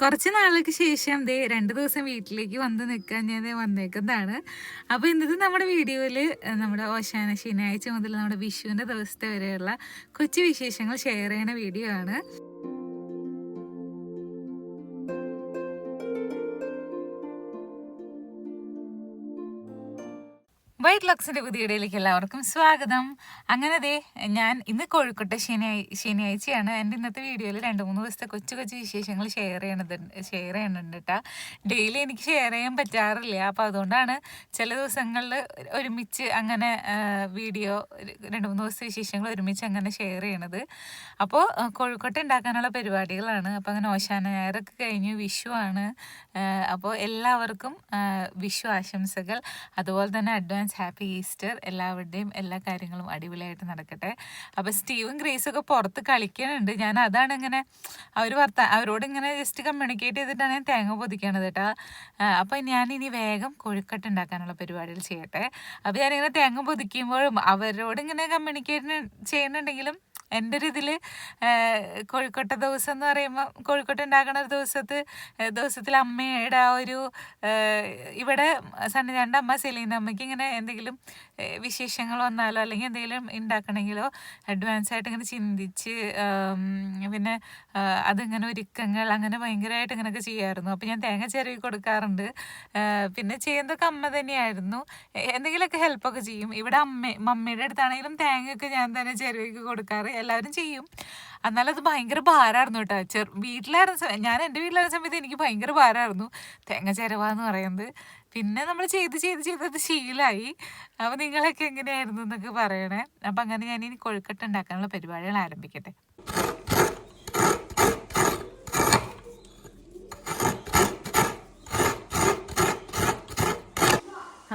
കുറച്ച് നാളുകൾക്ക് ശേഷം ദേ രണ്ട് ദിവസം വീട്ടിലേക്ക് വന്ന് നിൽക്കാൻ ഞാൻ വന്നേക്കുന്നതാണ്. അപ്പോൾ ഇന്നത്തെ നമ്മുടെ വീഡിയോയിൽ നമ്മുടെ ഓശാന ശനിയാഴ്ച മുതൽ നമ്മുടെ വിഷുവിന്റെ ദിവസത്തെ വരെയുള്ള കൊച്ചു വിശേഷങ്ങൾ ഷെയർ ചെയ്യുന്ന വീഡിയോ ആണ്. വൈറ്റ് ലക്സിന്റെ പുതിയ ഇടയിലേക്ക് എല്ലാവർക്കും സ്വാഗതം. അങ്ങനെ ദേ ഞാൻ ഇന്ന് കോഴിക്കോട്ടെ ശനിയാഴ്ച ശനിയാഴ്ചയാണ്. എന്റെ ഇന്നത്തെ വീഡിയോയിൽ രണ്ട് മൂന്ന് ദിവസത്തെ കൊച്ചു കൊച്ചു വിശേഷങ്ങൾ ഷെയർ ചെയ്യണത് ഷെയർ ചെയ്യണുണ്ട് കേട്ടോ ഡെയിലി എനിക്ക് ഷെയർ ചെയ്യാൻ പറ്റാറില്ല. അപ്പോൾ അതുകൊണ്ടാണ് ചില ദിവസങ്ങളിൽ ഒരുമിച്ച് അങ്ങനെ വീഡിയോ രണ്ട് മൂന്ന് ദിവസത്തെ വിശേഷങ്ങൾ ഒരുമിച്ച് അങ്ങനെ ഷെയർ ചെയ്യണത്. അപ്പോൾ കോഴിക്കോട്ടെ ഉണ്ടാക്കാനുള്ള പരിപാടികളാണ്. അപ്പോൾ അങ്ങനെ ഓശാന ഞായറൊക്കെ കഴിഞ്ഞു വിഷു ആണ്. അപ്പോൾ എല്ലാവർക്കും വിഷു ആശംസകൾ. അതുപോലെ തന്നെ അഡ്വാൻസ് ഹാപ്പി ഈസ്റ്റർ എല്ലാവരുടെയും എല്ലാ കാര്യങ്ങളും അടിപൊളിയായിട്ട് നടക്കട്ടെ. അപ്പോൾ സ്റ്റീവും ഗ്രേസും ഒക്കെ പുറത്ത് കളിക്കുന്നുണ്ട്. ഞാൻ അതാണ് ഇങ്ങനെ അവർ വർത്ത അവരോട് ഇങ്ങനെ ജസ്റ്റ് കമ്മ്യൂണിക്കേറ്റ് ചെയ്തിട്ടാണ് ഞാൻ തേങ്ങ പൊതിക്കണത് കേട്ടോ. അപ്പോൾ ഞാൻ ഇനി വേഗം കൊഴുക്കട്ട് ഉണ്ടാക്കാനുള്ള പരിപാടികൾ ചെയ്യട്ടെ. അപ്പോൾ ഞാനിങ്ങനെ തേങ്ങ പൊതിക്കുമ്പോഴും അവരോട് ഇങ്ങനെ കമ്മ്യൂണിക്കേറ്റ് ചെയ്യുന്നുണ്ടെങ്കിലും എന്റെ ഒരു ഇതിൽ കോഴിക്കോട്ടെ ദിവസം എന്ന് പറയുമ്പോൾ കോഴിക്കോട്ട് ഉണ്ടാക്കുന്ന ഒരു ദിവസത്ത് ദിവസത്തിൽ അമ്മയുടെ ആ ഒരു ഇവിടെ സണ്ണിതാണ്ട് അമ്മ സെലീന്റെ അമ്മയ്ക്ക് ഇങ്ങനെ എന്തെങ്കിലും വിശേഷങ്ങൾ വന്നാലോ അല്ലെങ്കിൽ എന്തെങ്കിലും ഉണ്ടാക്കണമെങ്കിലോ അഡ്വാൻസ് ആയിട്ട് ഇങ്ങനെ ചിന്തിച്ച് പിന്നെ അതിങ്ങനെ ഒരുക്കങ്ങൾ അങ്ങനെ ഭയങ്കരമായിട്ട് ഇങ്ങനെയൊക്കെ ചെയ്യായിരുന്നു. അപ്പോൾ ഞാൻ തേങ്ങ ചിരവി കൊടുക്കാറുണ്ട്. പിന്നെ ചെയ്യുന്നതൊക്കെ അമ്മ തന്നെയായിരുന്നു. എന്തെങ്കിലുമൊക്കെ ഹെൽപ്പൊക്കെ ചെയ്യും. ഇവിടെ അമ്മ മമ്മിയുടെ അടുത്താണെങ്കിലും തേങ്ങയൊക്കെ ഞാൻ തന്നെ ചിരവിക്ക് കൊടുക്കാറ്. എല്ലാവരും ചെയ്യും. എന്നാലും അത് ഭയങ്കര ഭാരമായിരുന്നു കേട്ടോ. ചെറു വീട്ടിലായിരുന്ന സമയം ഞാൻ എന്റെ വീട്ടിലായിരുന്ന സമയത്ത് എനിക്ക് ഭയങ്കര ഭാരമായിരുന്നു. തേങ്ങ ചിരവാന്ന് പറയുന്നത്. പിന്നെ നമ്മൾ ചെയ്ത് ചെയ്ത് ചെയ്ത് അത് ശീലമായി അപ്പോൾ നിങ്ങളൊക്കെ എങ്ങനെയായിരുന്നു എന്നൊക്കെ പറയണേ. അപ്പം അങ്ങനെ ഞാൻ ഇനി കൊഴുക്കട്ട ഉണ്ടാക്കാനുള്ള പരിപാടികൾ ആരംഭിക്കട്ടെ.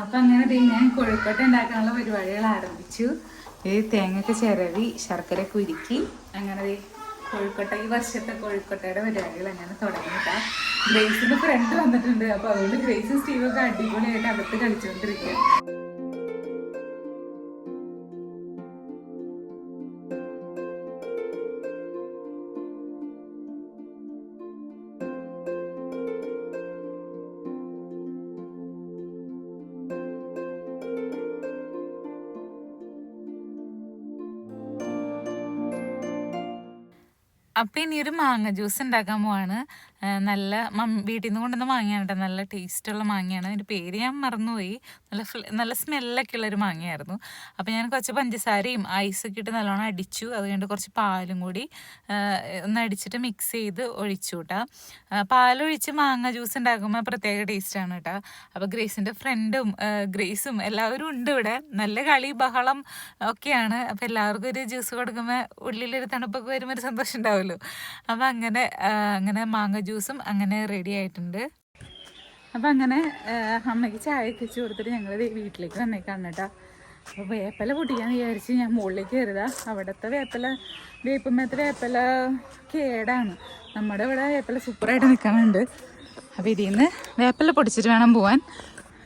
അപ്പം അങ്ങനെ ഞാൻ കൊഴുക്കട്ട ഉണ്ടാക്കാനുള്ള പരിപാടികൾ ആരംഭിച്ചു. ഈ തേങ്ങയൊക്കെ ചിരവി ശർക്കര കുരുക്കി അങ്ങനെ കോഴിക്കോട്ട ഈ വർഷത്തെ കോഴിക്കോട്ടയുടെ പരിപാടികൾ അങ്ങനെ തുടങ്ങിയിട്ടാ ഗ്രേസിന്റെ ഫ്രണ്ട് വന്നിട്ടുണ്ട്. അപ്പൊ അതുകൊണ്ട് ഗ്രേസും സ്റ്റീവൊക്കെ അടിപൊളിയായിട്ട് അകത്ത് കളിച്ചുകൊണ്ടിരിക്കുക അപ്പം ഇനി ഒരു മാങ്ങ ജ്യൂസ് ഉണ്ടാക്കാൻ പോവാണ്. നല്ല വീട്ടിൽ നിന്ന് കൊണ്ടുവന്ന മാങ്ങയാണ് കേട്ടോ നല്ല ടേസ്റ്റുള്ള മാങ്ങയാണ്. അതിന്റെ പേര് ഞാൻ മറന്നുപോയി. നല്ല നല്ല സ്മെല്ലൊക്കെ ഉള്ളൊരു മാങ്ങയായിരുന്നു. അപ്പോൾ ഞാൻ കുറച്ച് പഞ്ചസാരയും ഐസൊക്കെ ഇട്ട് നല്ലോണം അടിച്ചു. അത് കഴിഞ്ഞിട്ട് കുറച്ച് പാലും കൂടി ഒന്ന് അടിച്ചിട്ട് മിക്സ് ചെയ്ത് ഒഴിച്ചു കേട്ടോ പാലൊഴിച്ച് മാങ്ങ ജ്യൂസ് ഉണ്ടാക്കുമ്പോൾ പ്രത്യേക ടേസ്റ്റാണ് കേട്ടോ അപ്പോൾ ഗ്രേസിന്റെ ഫ്രണ്ടും ഗ്രേസും എല്ലാവരും ഉണ്ട് ഇവിടെ. നല്ല കളി ബഹളം ഒക്കെയാണ്. അപ്പോൾ എല്ലാവർക്കും ഒരു ജ്യൂസ് കൊടുക്കുമ്പോൾ ഉള്ളിലൊരു തണുപ്പൊക്കെ വരുമ്പോൾ ഒരു സന്തോഷം ഉണ്ടാവുമല്ലോ. അപ്പോൾ അങ്ങനെ അങ്ങനെ മാങ്ങ ജ്യൂസും അങ്ങനെ റെഡി ആയിട്ടുണ്ട്. അപ്പം അങ്ങനെ അമ്മയ്ക്ക് ചായ വെച്ച് കൊടുത്തിട്ട് ഞങ്ങൾ വീട്ടിലേക്ക് വന്നേക്കാണ് കേട്ടോ. അപ്പോൾ വേപ്പല പൊട്ടിക്കാന്ന് വിചാരിച്ച് ഞാൻ മുകളിലേക്ക് കയറിയതാ. അവിടുത്തെ വേപ്പല വേപ്പുമ്മത്തെ വേപ്പല കേടാണ്. നമ്മുടെ ഇവിടെ വേപ്പല സൂപ്പറായിട്ട് നിൽക്കാനുണ്ട് അപ്പോൾ ഇതിൽ നിന്ന് വേപ്പല പൊടിച്ചിട്ട് വേണം പോവാൻ.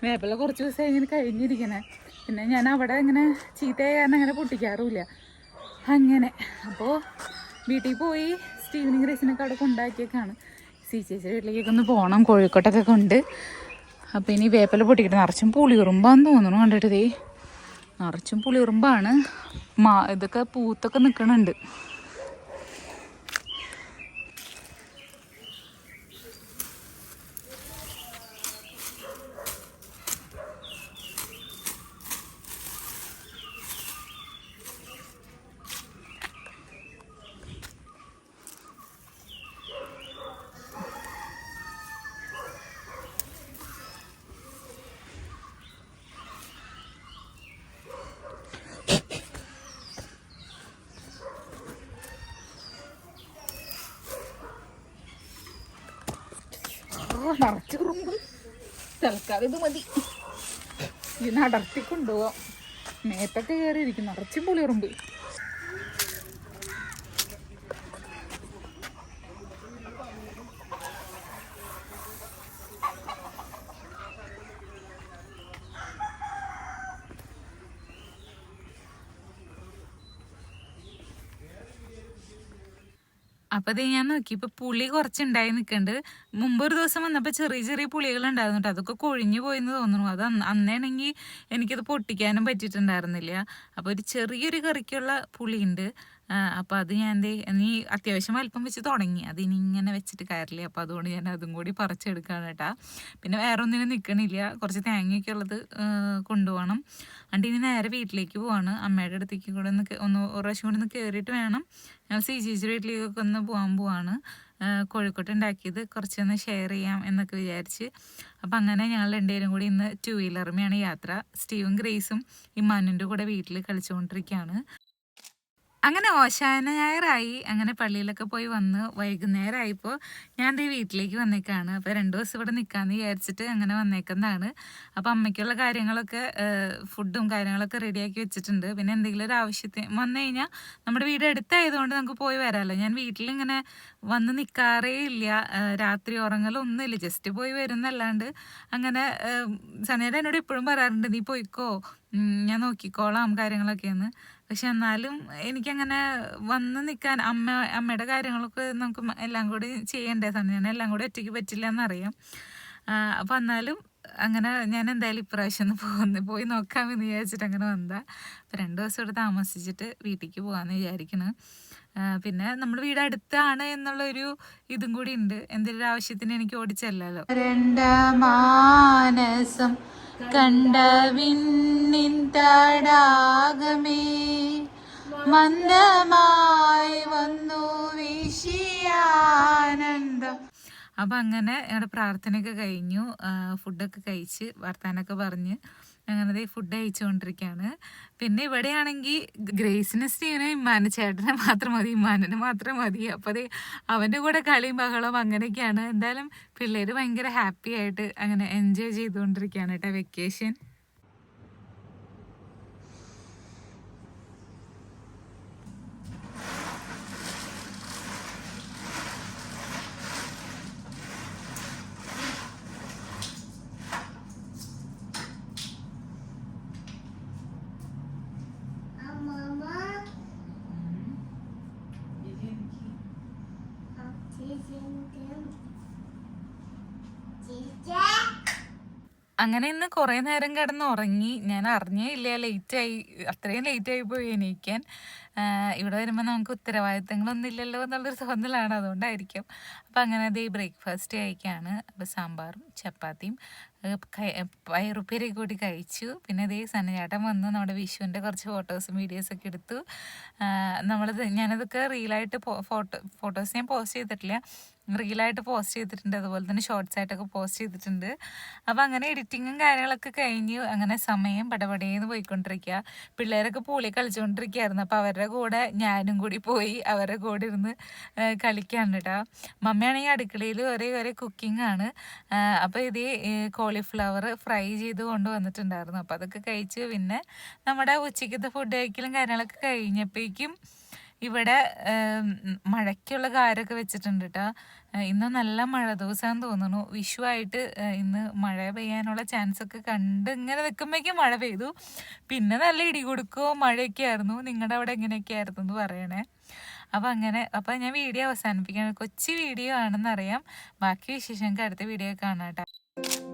വേപ്പല കുറച്ച് ദിവസം ഇങ്ങനെ കഴിഞ്ഞിരിക്കണേ. പിന്നെ ഞാൻ അവിടെ ഇങ്ങനെ ചീത്തയായ കാരണം അങ്ങനെ പൊട്ടിക്കാറുമില്ല. അങ്ങനെ. അപ്പോൾ വീട്ടിൽ പോയി സ്റ്റീവനിങ് റേസിനൊക്കെ അവിടെ കൊണ്ടാക്കിയേക്കാണ് സി ചേച്ചിയുടെ വീട്ടിലേക്കൊക്കെ ഒന്ന് പോകണം കോഴിക്കോട്ടൊക്കെ കൊണ്ട് അപ്പോൾ ഇനി വേപ്പല പൊട്ടിക്കിട്ട്. നിറച്ചും പുളിയുറുമ്പാന്ന് തോന്നുന്നു. കണ്ടിട്ട് നിറച്ചും നിറച്ചും പുളിയുറുമ്പാണ്. മാ ഇതൊക്കെ പൂത്തൊക്കെ നിൽക്കണുണ്ട് നിറച്ച് കുറുമ്പ് തൽക്കാലം ഇത് മതി. ഇതിനടർത്തി കൊണ്ടുപോവാം മേത്തൊക്കെ കയറിയിരിക്കും നിറച്ചും പുളിയുറുമ്പ് അപ്പൊ ഇത് ഞാൻ നോക്കി. ഇപ്പൊ പുളി കുറച്ചുണ്ടായി നിൽക്കുന്നുണ്ട് മുമ്പ് ഒരു ദിവസം വന്നപ്പോൾ ചെറിയ ചെറിയ പുളികൾ ഉണ്ടായിരുന്നു കേട്ടോ അതൊക്കെ കൊഴിഞ്ഞു പോയെന്ന് തോന്നുന്നു. അത് അന്ന് അന്നേണെങ്കിൽ എനിക്കത് പൊട്ടിക്കാനും പറ്റിയിട്ടുണ്ടായിരുന്നില്ല. അപ്പോൾ ഒരു ചെറിയൊരു കറിക്കുള്ള പുളിയുണ്ട്. അപ്പോൾ അത് ഞാൻ എന്തേ നീ അത്യാവശ്യം അല്പം വെച്ച് തുടങ്ങി. അത് ഇനി ഇങ്ങനെ വെച്ചിട്ട് കയറില്ല അപ്പോൾ അതുകൊണ്ട് ഞാൻ അതും കൂടി പറിച്ചെടുക്കുകയാണ് കേട്ടാ. പിന്നെ വേറെ ഒന്നിനും നിൽക്കണില്ല കുറച്ച് തേങ്ങയൊക്കെ ഉള്ളത് കൊണ്ടുപോകണം. അണ്ടി ഇനി നേരെ വീട്ടിലേക്ക് പോവാണ്. അമ്മയുടെ അടുത്തേക്ക് കൂടെ ഒന്ന് ഒന്ന് ഒരു പ്രാവശ്യം കൂടെ ഒന്ന് കയറിയിട്ട് വേണം. ഞങ്ങൾ സി ജി വീട്ടിലേക്കൊക്കെ ഒന്ന് പോകാൻ പോവാണ്. കോഴിക്കോട്ട് ഉണ്ടാക്കിയത്. കുറച്ചൊന്ന് ഷെയർ ചെയ്യാം എന്നൊക്കെ വിചാരിച്ച്. അപ്പം അങ്ങനെ ഞങ്ങൾ രണ്ടുപേരും കൂടി ഇന്ന് ടു വീലറുമെയാണ് യാത്ര. സ്റ്റീവും ഗ്രേസും ഇമ്മാനുന്റെ കൂടെ വീട്ടിൽ കളിച്ചുകൊണ്ടിരിക്കുകയാണ് അങ്ങനെ ഓശാന ഞായറായി അങ്ങനെ പള്ളിയിലൊക്കെ പോയി വന്ന് വൈകുന്നേരമായപ്പോൾ ഞാൻ ദേ വീട്ടിലേക്ക് വന്നേക്കാണ്. അപ്പോൾ രണ്ട് ദിവസം ഇവിടെ നിൽക്കാമെന്ന് വിചാരിച്ചിട്ട് അങ്ങനെ വന്നേക്കുന്നതാണ്. അപ്പോൾ അമ്മയ്ക്കുള്ള കാര്യങ്ങളൊക്കെ ഫുഡും കാര്യങ്ങളൊക്കെ റെഡിയാക്കി വെച്ചിട്ടുണ്ട്. പിന്നെ എന്തെങ്കിലും ഒരു ആവശ്യത്തിന് വന്നു കഴിഞ്ഞാൽ നമ്മുടെ വീട് അടുത്തായതുകൊണ്ട് നമുക്ക് പോയി വരാമല്ലോ ഞാൻ വീട്ടിലിങ്ങനെ വന്ന് നിൽക്കാറേ ഇല്ല. രാത്രി ഉറങ്ങലൊന്നുമില്ല ജസ്റ്റ് പോയി വരുന്നല്ലാണ്ട് അങ്ങനെ സനേട എന്നോട് എപ്പോഴും പറയാറുണ്ട് നീ പോയിക്കോ. ഞാൻ നോക്കിക്കോളാം കാര്യങ്ങളൊക്കെയെന്ന്. പക്ഷെ എന്നാലും എനിക്കങ്ങനെ വന്ന് നിൽക്കാൻ അമ്മ അമ്മയുടെ കാര്യങ്ങളൊക്കെ നമുക്ക് എല്ലാം കൂടി ചെയ്യണ്ടേ സമയം ഞാൻ എല്ലാം കൂടി ഒറ്റയ്ക്ക് പറ്റില്ല എന്നറിയാം അപ്പം എന്നാലും അങ്ങനെ ഞാൻ എന്തായാലും ഇപ്രാവശ്യം ഒന്ന് പോകുന്നു പോയി നോക്കാമെന്ന് വിചാരിച്ചിട്ട് അങ്ങനെ വന്നതാ. അപ്പം രണ്ട് ദിവസം ഇവിടെ താമസിച്ചിട്ട് വീട്ടിലേക്ക് പോകാമെന്ന് വിചാരിക്കണം. പിന്നെ നമ്മൾ വീട് അടുത്താണ് എന്നുള്ളൊരു ഇതും കൂടി ഉണ്ട്. എന്തെങ്കിലും ആവശ്യത്തിന് എനിക്ക് ഓടിച്ചല്ലോ മാനസം കണ്ട വിണ്ണിൻ തടാകമേ മന്ദമായി വന്നു വിഷിയാനന്ദം അപ്പം അങ്ങനെ ഞങ്ങളുടെ പ്രാർത്ഥനയൊക്കെ കഴിഞ്ഞു ഫുഡൊക്കെ കഴിച്ച് വർത്താനൊക്കെ പറഞ്ഞ്. അങ്ങനെ ദേ ഫുഡ് കഴിച്ചുകൊണ്ടിരിക്കുകയാണ് പിന്നെ ഇവിടെയാണെങ്കിൽ ഗ്രേസിന് സ്റ്റീവനെ ഇമ്മാനെ ചേട്ടനെ മാത്രം മതി ഇമ്മാനെ മാത്രം മതി. അപ്പോൾ അതേ അവന്റെ കൂടെ കളിയും ബഹളവും അങ്ങനെയൊക്കെയാണ്. എന്തായാലും പിള്ളേർ ഭയങ്കര ഹാപ്പി ആയിട്ട് അങ്ങനെ എൻജോയ് ചെയ്തുകൊണ്ടിരിക്കുകയാണ് കേട്ടോ വെക്കേഷൻ അങ്ങനെ ഇന്ന് കുറേ നേരം കിടന്ന് ഉറങ്ങി ഞാൻ അറിഞ്ഞേ ഇല്ല. ലേറ്റായി അത്രയും ലേറ്റായി പോയി എണീക്കാൻ. ഇവിടെ വരുമ്പോൾ നമുക്ക് ഉത്തരവാദിത്തങ്ങളൊന്നും ഇല്ലല്ലോ എന്നുള്ളൊരു തോന്നലാണ്. അതുകൊണ്ടായിരിക്കും. അപ്പം അങ്ങനെ അത് ഈ ബ്രേക്ക്ഫാസ്റ്റ് കഴിക്കുകയാണ് അപ്പോൾ സാമ്പാറും ചപ്പാത്തിയും. പയറുപ്പേരി കൂടി കഴിച്ചു. പിന്നെ അതേ സനചേട്ടൻ വന്ന് നമ്മുടെ വിഷുവിന്റെ കുറച്ച് ഫോട്ടോസും വീഡിയോസൊക്കെ എടുത്തു. നമ്മളത് ഞാനതൊക്കെ റീലായിട്ട് ഫോട്ടോ ഫോട്ടോസ് ഞാൻ പോസ്റ്റ് ചെയ്തിട്ടില്ല. റീലായിട്ട് പോസ്റ്റ് ചെയ്തിട്ടുണ്ട്. അതുപോലെ തന്നെ ഷോർട്സ് ആയിട്ടൊക്കെ പോസ്റ്റ് ചെയ്തിട്ടുണ്ട്. അപ്പോൾ അങ്ങനെ എഡിറ്റിങ്ങും കാര്യങ്ങളൊക്കെ കഴിഞ്ഞ് അങ്ങനെ സമയം പടപടേന്ന് പോയിക്കൊണ്ടിരിക്കുക പിള്ളേരൊക്കെ പൂളി കളിച്ചുകൊണ്ടിരിക്കുകയായിരുന്നു അപ്പോൾ അവരുടെ കൂടെ ഞാനും കൂടി പോയി അവരുടെ കൂടെ ഇരുന്ന് കളിക്കാണ് കേട്ടോ മമ്മയാണെങ്കിൽ അടുക്കളയിൽ ഒരേ ഒരേ കുക്കിംഗ് ആണ്. അപ്പോൾ ഇത് കോളിഫ്ലവർ ഫ്രൈ ചെയ്ത് കൊണ്ടുവന്നിട്ടുണ്ടായിരുന്നു. അപ്പോൾ അതൊക്കെ കഴിച്ച് പിന്നെ നമ്മുടെ ഉച്ചയ്ക്കത്തെ ഫുഡ് കഴിക്കലും കാര്യങ്ങളൊക്കെ കഴിഞ്ഞപ്പോഴേക്കും ഇവിടെ മഴയ്ക്കുള്ള കാരൊക്കെ വെച്ചിട്ടുണ്ട് കേട്ടോ ഇന്ന് നല്ല മഴ ദിവസമാണെന്ന് തോന്നുന്നു. വിഷു ആയിട്ട് ഇന്ന് മഴ പെയ്യാനുള്ള ചാൻസ് ഒക്കെ കണ്ട് ഇങ്ങനെ നിൽക്കുമ്പോഴേക്കും മഴ പെയ്തു. പിന്നെ നല്ല ഇടി കൊടുക്കുകയോ മഴയൊക്കെ ആയിരുന്നു. നിങ്ങളുടെ അവിടെ എങ്ങനെയൊക്കെ ആയിരുന്നു എന്ന് പറയണേ. അപ്പം അങ്ങനെ അപ്പം ഞാൻ വീഡിയോ അവസാനിപ്പിക്കുകയാണ് കൊച്ചു വീഡിയോ ആണെന്നറിയാം. ബാക്കി വിശേഷങ്ങൾക്ക് അടുത്ത വീഡിയോ കാണാം കേട്ടോ